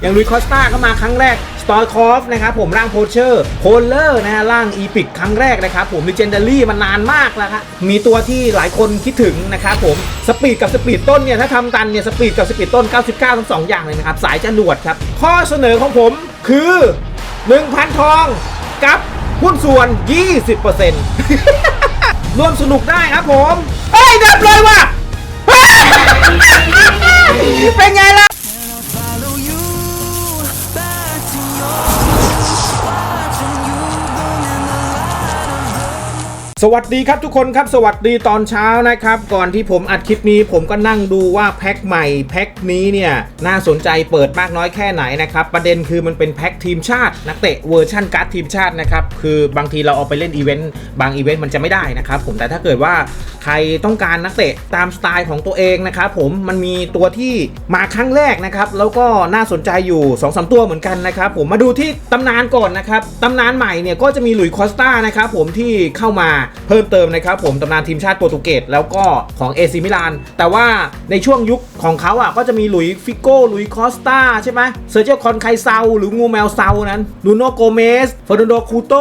อย่างลุยคอสตาก็มาครั้งแรกสตอร์คอฟนะครับผมร่างโพเชอร์โพลเลอร์นะฮะร่างอีพิกครั้งแรกนะครับผมลิเจนดารี่มันนานมากแล้วครับมีตัวที่หลายคนคิดถึงนะครับผมสปีดกับสปีดต้นเนี่ยถ้าทำตันเนี่ยสปีดกับสปีดต้น 99 ทั้งสองอย่างเลยนะครับสายจรวดครับ ข้อเสนอของผมคือ 1,000 ทองกับหุ้นส่วน 20%ร่วมสนุกได้ครับผมเฮ้ยเดิบเลยว่ะ เป็นไงล่ะ สวัสดีครับทุกคนครับสวัสดีตอนเช้านะครับ ก่อนที่ผมอัดคลิปนี้ผมก็นั่งดูว่าแพ็คใหม่แพ็คนี้เนี่ยน่าสนใจเปิดมากน้อยแค่ไหนนะครับ ประเด็นคือมันเป็นแพ็คทีมชาติ นักเตะเวอร์ชั่นการ์ดทีมชาตินะครับ คือบางทีเราเอาไปเล่นอีเวนต์บางอีเวนต์มันจะไม่ได้นะครับผมแต่ถ้าเกิดว่าใครต้องการนักเตะตามสไตล์ของตัวเองนะครับผมมันมีตัวที่มาครั้งแรกนะครับแล้วก็น่าสนใจอยู่2อสตัวเหมือนกันนะครับผมมาดูที่ตำนานก่อนนะครับตำนานใหม่เนี่ยก็จะมีหลุยคอสตานะครับผมที่เข้ามาเพิ่มเติมนะครับผมตำนานทีมชาติโปรตุเกสแล้วก็ของเอซิมิลาน แต่ว่าในช่วงยุคของเขาอะก็จะมีหลุยฟิโก้หลุยคอสตาใช่ไหมเซอร์เจียคอนไคเซาหรืองูแมวเซานั้นนูโนโกเมสเฟอร์นันโดคูโต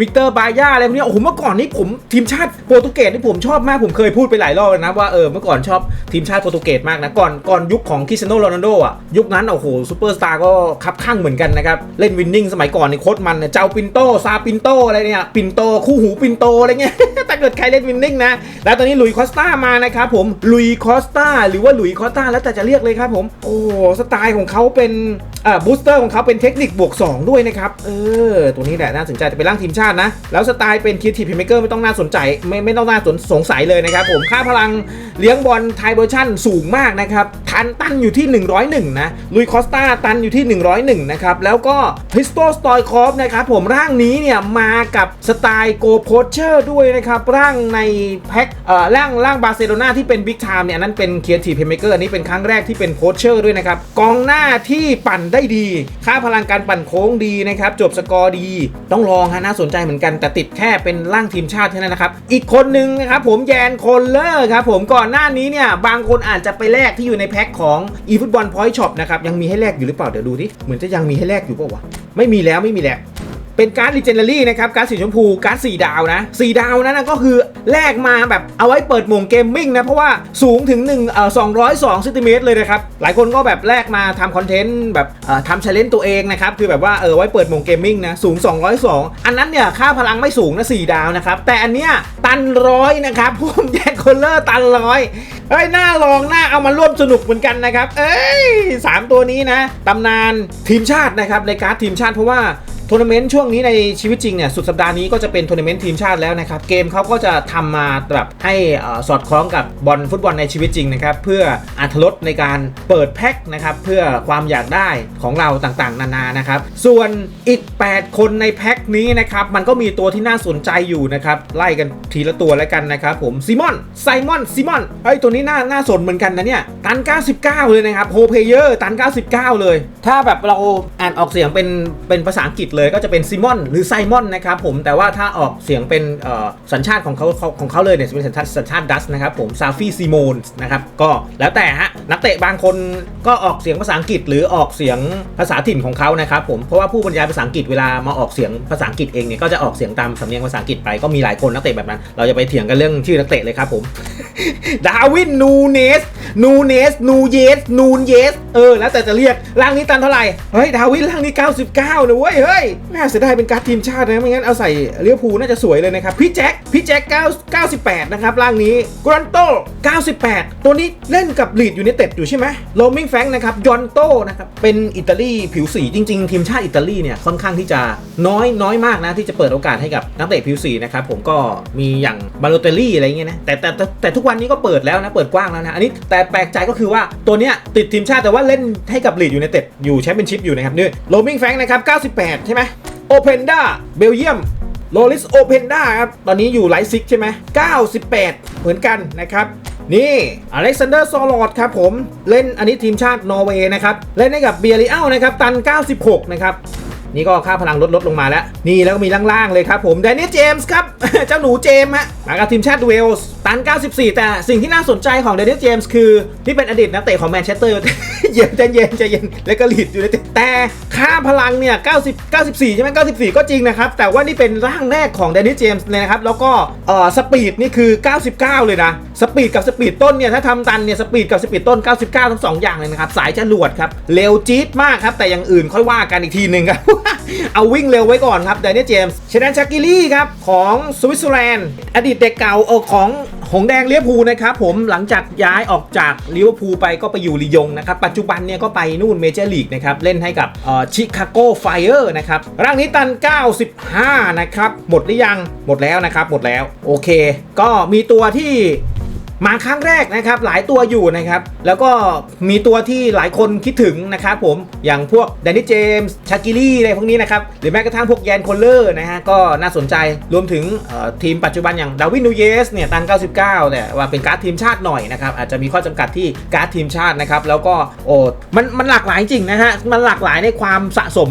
วิกเตอร์บาย่าอะไรพวกเนี้ยโอ้โหเมื่อก่อนนี้ผมทีมชาติโปรตุเกสที่ผมชอบมากผมเคยพูดไปหลายรอบแล้วนะว่าเออเมื่อก่อนชอบทีมชาติโปรตุเกสมากนะก่อนก่อนยุคของคริสเตียโนโรนัลโดอะยุคนั้นโอ้โหซูเปอร์สตาร์ก็คับข้างเหมือนกันนะครับเล่นวินนิ่งสมัยก่อนนี่โค้ดมันเนี่ยเจ้าปินโตซาปินโตอะไรเนี่ยปินโตคู่หูปินโตอะไรงี้ยถ้าเกิดใครเล่นวินนิ่งนะ แล้วตอนนี้ลุยคอสตามานะครับผมลุยคอสตาหรือว่าลุยคอสตาแล้วแต่จะเรียกเลยครับผม โอ้สไตล์ของเขาเป็น อ่าบูสเตอร์ของเขาเป็นเทคนิคบวก 2 ด้วยนะครับ เออ ตัวนี้แหละน่าสนใจจะเป็นร่างทีมชาตินะ แล้วสไตล์เป็นคิวทีพเมเกอร์ไม่ต้องน่าสนใจ ไม่ไม่ต้องน่าสนสงสัยเลยนะครับผมค่าพลังเลี้ยงบอลไทเบอร์ชั่นสูงมากนะครับ ทันตันอยู่ที่ 101 นะลุยคอสตาตันอยู่ที่ 101 นะครับ แล้วก็พิสโตสตอยคอฟนะครับผมร่างนี้เนี่ยมากับสไตล์โกโพเชอร์ด้วยนะครับร่างในแพ็คเอ่อร่างร่างบาร์เซโลนาที่เป็นบิ๊กไทม์เนี่ยนั้นเป็นเคียร์ทีพเมเกอร์อันนี้เป็นครั้งแรกที่เป็นโพเชอร์ด้วยนะครับกองหน้าที่ปั่นได้ดี ค่าพลังการปั่นโค้งดีนะครับ จบสกอร์ดี ต้องลองฮะน่าสนใจเหมือนกัน แต่ติดแค่เป็นร่างทีมชาติเท่านั้นนะครับ อีกคนหนึ่งนะครับผมแยนโคนเลอร์ครับผมก่อนหน้านี้เนี่ยบางคนอาจจะไปแลกที่อยู่ในแพ็คของอีฟุตบอลพอยต์ช็อปนะครับยังมีให้แลกอยู่หรือเปล่าเดี๋ยวดูดิเหมือนจะยังมีให้แลกอยู่เปล่าวะไม่มีแล้วไม่มีแล้ว เป็นการ์ด Legendary นะครับการ์ดสีชมพูการ์ด4ดาวนะ4ดาวนั้นนะก็คือแลกมาแบบเอาไว้เปิดหมงเกมมิ่งนะ เพราะว่าสูงถึง1เอ่อ202ซนติเมตรเลยนะครับ หลายคนก็แบบแลกมาทำคอนเทนต์แบบเอ่อทำช l เลนตัวเองนะครับ คือแบบว่าเออไว้เปิดหมงเกมมิ่งนะ สูง 202 อันนั้นเนี่ย ค่าพลังไม่สูงนะ4ดาวนะครับ แต่อันเนี้ยตันร้อยนะครับพวกแยกคนเลอร์ตันร้อยเฮ้ยน่าลองน่าเอามาร่วมสนุกเหมือนกันนะครับ เอ้ยสามตัวนี้นะตำนานทีมชาตินะครับในการ์ดทีมชาติเพราะว่า ทัวร์นาเมนต์ช่วงนี้ในชีวิตจริงเนี่ยสุดสัปดาห์นี้ก็จะเป็นทัวร์นาเมนต์ทีมชาติแล้วนะครับ เกมเขาก็จะทำมาแบบให้สอดคล้องกับบอลฟุตบอลในชีวิตจริงนะครับ เพื่ออัธรสในการเปิดแพ็คนะครับ เพื่อความอยากได้ของเราต่างๆ นานานะครับ ส่วนอีก 8 คนในแพ็คนี้นะครับ มันก็มีตัวที่น่าสนใจอยู่นะครับ ไล่กันทีละตัวแล้วกันนะครับ ผมซิมอนไซมอนซิมอนไอตัวนี้น่าน่าสนเหมือนกันนะเนี่ยตัน 99 เลยนะครับโฮเพเยอร์ตัน 99 เลย ถ้าแบบเราอ่านออกเสียงเป็นเป็นภาษาอังกฤษเลยก็จะเป็นซิมอนหรือไซมอนนะครับผมแต่ว่าถ้าออกเสียงเป็นสัญชาติของเขาของเขาเลยเนี่ยจะเป็นสัญชาติสัญชาติดัชนะครับผมซาฟี่ซิโมนนะครับก็แล้วแต่ฮะนักเตะบางคนก็ออกเสียงภาษาอังกฤษ หรือออกเสียงภาษาถิ่นของเขานะครับผมเพราะว่าผู้บรรยายภาษาอังกฤษเวลามาออกเสียงภาษาอังกฤษเองเนี่ยก็จะออกเสียงตามสำเนียงภาษาอังกฤษไปก็มีหลายคนนักเตะแบบนั้น เราจะไปเถียงกันเรื่องชื่อนักเตะเลยครับผมดาวินนูเนสนูเนสนูเยสนูนเยสเออแล้วแต่จะเรียกร่างนี้ตันเท่าไหร่เฮ้ยดาวินร่างนี้ 99นะเว้ยเฮ้ยแม่เสียดายเป็นการ์ดทีมชาตินะ ไม่งั้นเอาใส่เลี้ยวภูลน่าจะสวยเลยนะครับ พี่แจ็ค พี่แจ็ค9 98 นะครับร่างนี้กรันโต98 ตัวนี้เล่นกับลีดยู i นเต็ดอยู่ใช่ไหมโรมิงแฟงนะครับ ยอนโตนะครับ เป็นอิตาลีผิวสีจริง ๆ ทีมชาติอิตาลีเนี่ยค่อนข้างที่จะน้อยน้อยมากนะที่จะเปิดโอกาสให้กับนักเตะผิวสีนะครับผมก็มีอย่างบาโลเตลลี่อะไรเงี้ยนะแต่แต่แต่แต่ทุกวันนี้ก็เปิดแล้วนะเปิดกว้างแล้วนะอันนี้แต่แปลกใจก็คือว่าตัวเนี้ยติดทีมชาติแต่ว่าเล่นให้กับลีดยู i นเต็ดอยู่แชมเปี้ยนชิพอยู่นะครับนี่โรมิงแฟงนะครับ98ใช่ไหมโอเพนด้าเบลเยียมโรลิสโอเพนด้าครับ ตอนนี้อยู่ไลฟ์ซิกใช่ไหม98 เหมือนกันนะครับ นี่อเล็กซานเดอร์ซอลอดครับผม เล่นอันนี้ทีมชาตินอร์เวย์นะครับ เล่นให้กับเบียริเอลนะครับ ตัน 96 นะครับ นี่ก็ค่าพลังลดลดลงมาแล้ว นี่แล้วก็มีล่างๆเลยครับผมแดนนี่เจมส์ครับ เจ้าหนูเจมส์ฮะมากับทีมชาติเวลส์ตัน 94 แต่สิ่งที่น่าสนใจของแดนนี่เจมส์คือที่เป็นอดีตนักเตะของแมนเชสเตอร์เย็นใจเย็นใจเย็นแล้วก็ลีดอยู่ในแต่ค่าพลังเนี่ย 90 94 ใช่ไหม94 ก็จริงนะครับ แต่ว่านี่เป็นร่างแรกของแดนนี่เจมส์เลยนะครับ แล้วก็เอ่อสปีดนี่คือ 99 เลยนะสปีดกับสปีดต้นเนี่ยถ้าทำตันเนี่ยสปีดกับสปีดต้น 99 ทั้งสองอย่างเลยนะครับสายจรวดครับเร็วจี๊ดมากครับแต่อย่างอื่นค่อยว่ากันอีกทีหนึ่งครับเอาวิ่งเร็วไว้ก่อนครับแดนนี่เจมส์เชนนชากิลี่ครับ ของสวิตเซอร์แลนด์อดีตเด็กเก่าเออของหงแดงเลียพูนะครับผมหลังจากย้ายออกจากลิเวอร์พูลไปก็ไปอยู่ลียงนะครับ ปัจจุบันเนี่ยก็ไปนู่นเมเจอร์ลีกนะครับ เล่นให้กับชิคาโกไฟเออร์นะครับร่างนี้ตัน 95 นะครับ หมดหรือยังหมดแล้วนะครับ หมดแล้วโอเค ก็มีตัวที่ มาครั้งแรกนะครับหลายตัวอยู่นะครับแล้วก็มีตัวที่หลายคนคิดถึงนะครับผมอย่างพวกแดนนี่เจมส์ชากิลี่อะไรพวกนี้นะครับหรือแม้กระทั่งพวกแยนโคลเลอร์นะฮะก็น่าสนใจรวมถึงทีมปัจจุบันอย่างดาวินนูเยสเนี่ยตัน 99เนี่ยว่าเป็นการ์ดทีมชาติหน่อยนะครับอาจจะมีข้อจำกัดที่การ์ดทีมชาตินะครับแล้วก็โอ้มันมันหลากหลายจริงนะฮะมันหลากหลายในความสะสม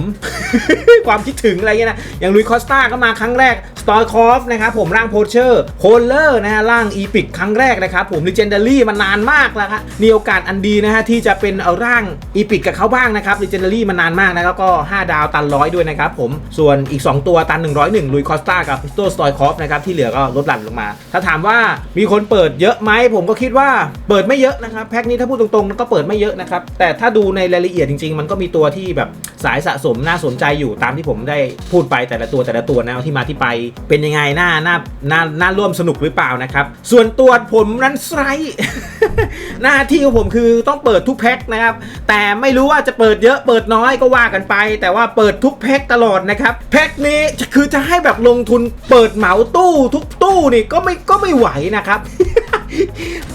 ความคิดถึงอะไรเงี้ยนะอย่างลุยคอสตาก็มาครั้งแรกสตอร์คอฟนะครับผมร่างโพเชอร์โคลเลอร์นะฮะร่างอีพิกครั้งแรกนะครับผมลิเจนดารี่มานานมากแล้วครับมีโอกาสอันดีนะฮะที่จะเป็นเอาร่างอีพิกกับเขาบ้างนะครับลิเจนดารี่มานานมากนะครับก็ 5 ดาวตันร้อยด้วยนะครับผมส่วนอีก 2 ตัวตัน 101ลุยคอสตากับพิสโตสตอยคอฟนะครับที่เหลือก็ลดหลั่นลงมา ถ้าถามว่ามีคนเปิดเยอะไหมผมก็คิดว่าเปิดไม่เยอะนะครับแพ็คนี้ถ้าพูดตรงๆก็เปิดไม่เยอะนะครับแต่ถ้าดูในรายละเอียดจริง ๆ มันก็มีตัวที่แบบสายสะสมน่าสนใจอยู่ตามที่ผมได้พูดไปแต่ละตัวแต่ละตัวนะที่มาที่ไปเป็นยังไงน่าน่าน่าน่าร่วมสนุกหรือเปล่านะครับส่วนตัวผมนนไซ์หน้าที่ของผมคือต้องเปิดทุกแพ็คนะครับ แต่ไม่รู้ว่าจะเปิดเยอะเปิดน้อยก็ว่ากันไป แต่ว่าเปิดทุกแพ็คตลอดนะครับ แพ็คนี้คือจะให้แบบลงทุนเปิดเหมาตู้ทุกตู้นี่ก็ไม่ก็ไม่ไหวนะครับ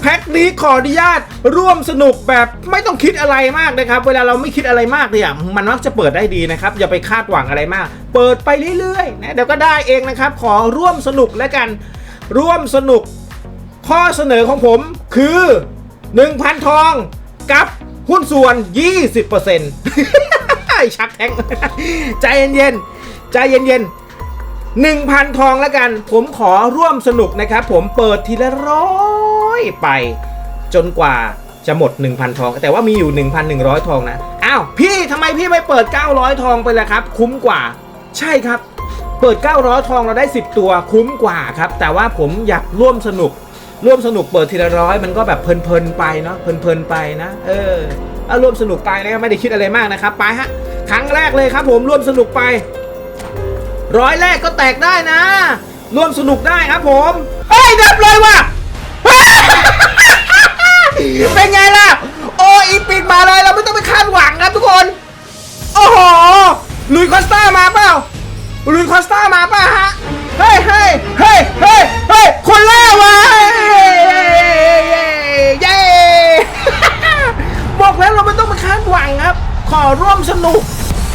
แพ็คนี้ขออนุญาตร่วมสนุกแบบไม่ต้องคิดอะไรมากนะครับ เวลาเราไม่คิดอะไรมากเนี่ยมันมักจะเปิดได้ดีนะครับ อย่าไปคาดหวังอะไรมาก เปิดไปเรื่อยๆนะเดี๋ยวก็ได้เองนะครับ ขอร่วมสนุกแล้วกัน ร่วมสนุก ข้อเสนอของผมคือ 1,000 ทองกับหุ้นส่วน 20%ไอ้ชักแทงใจเย็นๆใจเย็นๆ1,000 ทองแล้วกัน ผมขอร่วมสนุกนะครับผมเปิดทีละร้อยไป จนกว่าจะหมด 1,000 ทอง แต่ว่ามีอยู่ 1,100 ทองนะ อ้าว พี่ทำไมพี่ไม่เปิด 900 ทองไปล่ะครับ คุ้มกว่า ใช่ครับ เปิด 900 ทองเราได้ 10 ตัวคุ้มกว่าครับ แต่ว่าผมอยากร่วมสนุก ร่วมสนุกเปิดทีละร้อยมันก็แบบเพลินๆไปเนาะเพลินๆไปนะ เออเอาร่วมสนุกไปนะครับไม่ได้คิดอะไรมากนะครับไปฮะครั้งแรกเลยครับผมร่วมสนุกไปร้อยแรกก็แตกได้นะ ร่วมสนุกได้ครับผมเฮ้ยดับเลยว่ะเป็นไงล่ะ โอ้อีปิดมาเลยเราไม่ต้องไปคาดหวังครับทุกคน โอ้โหลุยคอสตามาเปล่าลุยคอสตามาเปล่าฮะเฮ้ยเฮ้ยเฮ้ยเฮ้ยเฮ้ยคนแรกว่ะ หวังครับ ขอร่วมสนุก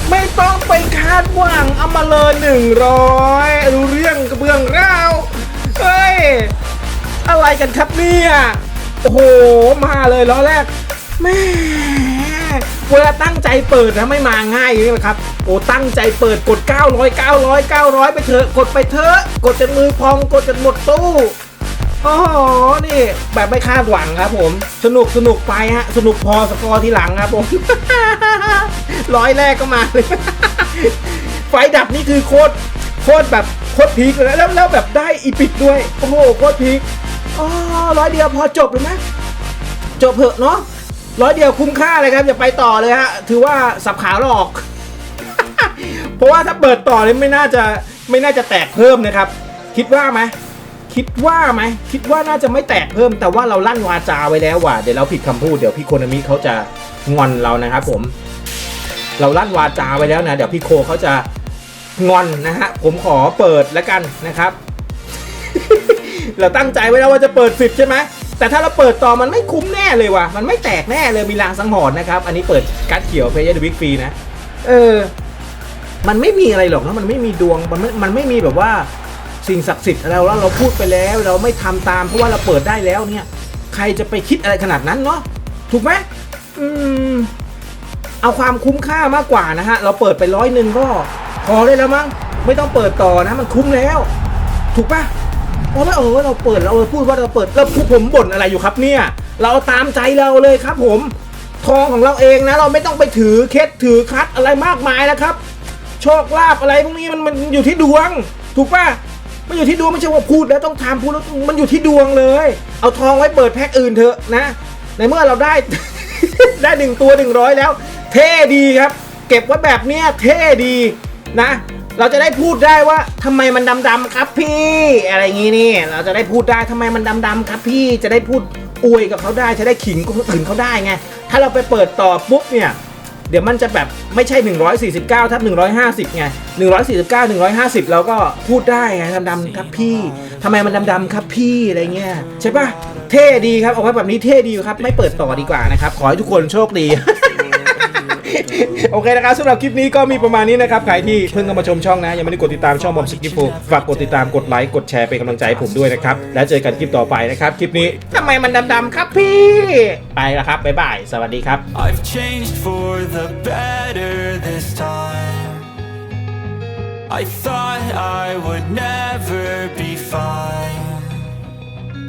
ไม่ต้องไปคาดหวังเอามาเลยหนึ่งร้อยรู้เรื่องกระเบื้องราวเฮ้ย อะไรกันครับเนี่ยโอ้โห มาเลยล้อแรกแม่เวลาตั้งใจเปิดนะไม่มาง่ายนี้แหละครับ โอ้ตั้งใจเปิดกด 900 900 900 ไปเถอะ กดไปเถอะ กดจนมือพองกดจนหมดตู้ โอ้โหนี่แบบไม่คาดหวังครับผม สนุกสนุกไปฮะ สนุกพอสกอร์ที่หลังครับผมร้อยแรกก็มาเลย ไฟดับนี่คือโคตรโคตรแบบโคตรพีคเลยแล้วแล้วแบบได้อีปิกด้วย โอ้โหโคตรพีคอ๋อร้อยเดียวพอจบเลยไหมจบเถอะเนาะร้อยเดียวคุ้มค่าเลยครับอย่าไปต่อเลยฮะถือว่าสับขาหลอก เพราะว่าถ้าเปิดต่อเนี่ยไม่น่าจะไม่น่าจะแตกเพิ่มนะครับ คิดว่าไหม คิดว่าไหมคิดว่าน่าจะไม่แตกเพิ่ม แต่ว่าเราลั่นวาจาไว้แล้วว่ะเดี๋ยวเราผิดคำพูดเดี๋ยวพี่โคนามิเขาจะงอนเรานะครับผม เราลั่นวาจาไว้แล้วนะ เดี๋ยวพี่โคเขาจะงอนนะฮะผมขอเปิดแล้วกันนะครับ เราตั้งใจไว้แล้วว่าจะเปิดสิบใช่ไหมแต่ถ้าเราเปิดต่อมันไม่คุ้มแน่เลยว่ะมันไม่แตกแน่เลยมีรางสังหรณ์นะครับ อันนี้เปิดการ์ดเขียวเพย์เดวิกฟรีนะ เออ มันไม่มีอะไรหรอกนะมันไม่มีดวงมันไม่มันไม่มีแบบว่า สิ่งศักดิ์สิทธิ์อะไรแล้วเราพูดไปแล้ว เราไม่ทำตามเพราะว่าเราเปิดได้แล้วเนี่ย ใครจะไปคิดอะไรขนาดนั้นเนาะถูกไหมอืมเอาความคุ้มค่ามากกว่านะฮะ เราเปิดไปร้อยหนึ่งก็พอได้แล้วมั้งไม่ต้องเปิดต่อนะ มันคุ้มแล้ว ถูกปะเพราะว่าเออเราเปิดเราพูดว่าเราเปิดแล้วผมบ่นอะไรอยู่ครับเนี่ย เราเอาตามใจเราเลยครับ ผมทองของเราเองนะ เราไม่ต้องไปถือเคสถือคัดอะไรมากมายนะครับ โชคลาภอะไรพวกนี้มันมันอยู่ที่ดวง ถูกปะ มันอยู่ที่ดวงไม่ใช่ว่าพูดแล้วต้องทำพูดแล้วมันอยู่ที่ดวงเลย เอาทองไว้เปิดแพ็คอื่นเถอะนะ ในเมื่อเราได้ ได้หนึ่งตัวหนึ่งร้อยแล้ว เท่ดีครับ เก็บไว้แบบเนี้ยเท่ดีนะ เราจะได้พูดได้ว่าทำไมมันดำๆครับพี่ อะไรอย่างงี้นี่ เราจะได้พูดได้ทำไมมันดำๆครับพี่จะได้พูดอวยกับเขาได้จะได้ขิงคนอื่นเขาได้ไง ถ้าเราไปเปิดต่อปุ๊บเนี่ย เดี๋ยวมันจะแบบไม่ใช่ 149ทับ150 ไง 149 150 เราก็พูดได้ไงดำๆครับพี่ทำไมมันดำๆครับพี่อะไรเงี้ยใช่ปะเท่ดีครับ เอาไว้แบบนี้เท่ดีครับ ไม่เปิดต่อดีกว่านะครับ ขอให้ทุกคนโชคดี โอเคนะครับสำหรับคลิปนี้ก็มีประมาณนี้นะครับใครที่เพิ่งเข้ามาชมช่องนะยังไม่ได้กดติดตามช่องบอมสกิปโฟฝากกดติดตามกดไลค์กดแชร์เป็นกำลังใจให้ผมด้วยนะครับแล้วเจอกันคลิปต่อไปนะครับคลิปนี้ทำไมมันดำๆครับพี่ไปแล้วครับบ๊ายบายสวัสดีครับ I've changed for the better this time. I thought I would never be